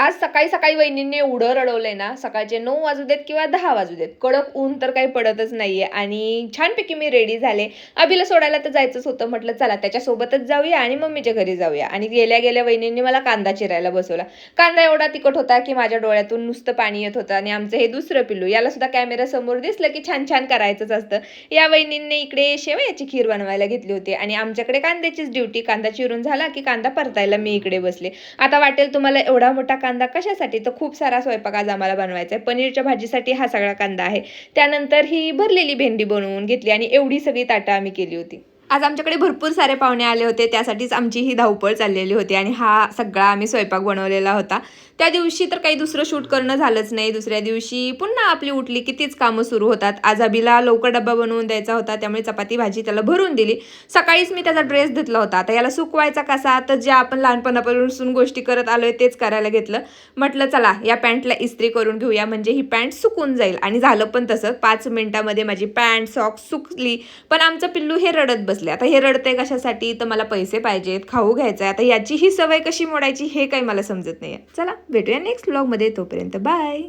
आज सकाळी सकाळी वहिनींनी एवढं रडवलंय ना सकाळचे नऊ वाजू देत किंवा दहा वाजू देत कडक ऊन तर काही पडतच नाहीये. आणि छानपैकी मी रेडी झाले. अभिला सोडायला तर जायचंच होतं म्हटलं चला त्याच्यासोबतच जाऊया आणि मम्मीच्या घरी जाऊया. आणि गेल्या गेल्या वहिनींनी मला कांदा चिरायला बसवला. कांदा एवढा तिखट होता की माझ्या डोळ्यातून नुसतं पाणी येत होतं आणि आमचं हे दुसरं पिल्लू याला सुद्धा कॅमेरा समोर दिसलं की छान छान करायचंच असतं. या वहिनींनी इकडे शेवयाची खीर बनवायला घेतली होती आणि आमच्याकडे कांद्याचीच ड्युटी कांदा चिरून झाला की कांदा परतायला मी इकडे बसले. आता वाटेल तुम्हाला एवढा मोठा कांदा कांदा कशासाठी? तर खूप सारा स्वयंपाक आज आम्हाला बनवायचा आहे. पनीरच्या भाजीसाठी हा सगळा कांदा आहे. त्यानंतर ही भरलेली भेंडी बनवून घेतली आणि एवढी सगळी ताटं आम्ही केली होती. आज आमच्याकडे भरपूर सारे पाहुणे आले होते. त्यासाठीच आमची ही धावपळ चाललेली होती आणि हा सगळा आम्ही स्वयंपाक बनवलेला होता. त्या दिवशी तर काही दुसरं शूट करणं झालंच नाही. दुसऱ्या दिवशी पुन्हा आपली उठली की तीच कामं सुरू होतात. आज अभिला लवकर डब्बा बनवून द्यायचा होता. त्यामुळे चपाती भाजी त्याला भरून दिली. सकाळीच मी त्याचा ड्रेस धुतला होता. आता याला सुकवायचा कसा? तर ज्या आपण लहानपणापासून गोष्टी करत आलोय तेच करायला घेतलं. म्हटलं चला या पॅन्टला इस्त्री करून घेऊया. म्हणजे ही पॅन्ट सुकून जाईल. आणि झालं पण तसं. पाच मिनिटामध्ये माझी पॅन्ट सॉक्स सुकली. पण आमचं पिल्लू हे रडत बस आता हे रडतंय कशासाठी? तर मला पैसे पाहिजेत खाऊ घ्यायचं आहे आता याची ही सवय कशी मोडायची हे काही मला समजत नाही चला भेटूया नेक्स्ट ब्लॉगमध्ये तोपर्यंत बाय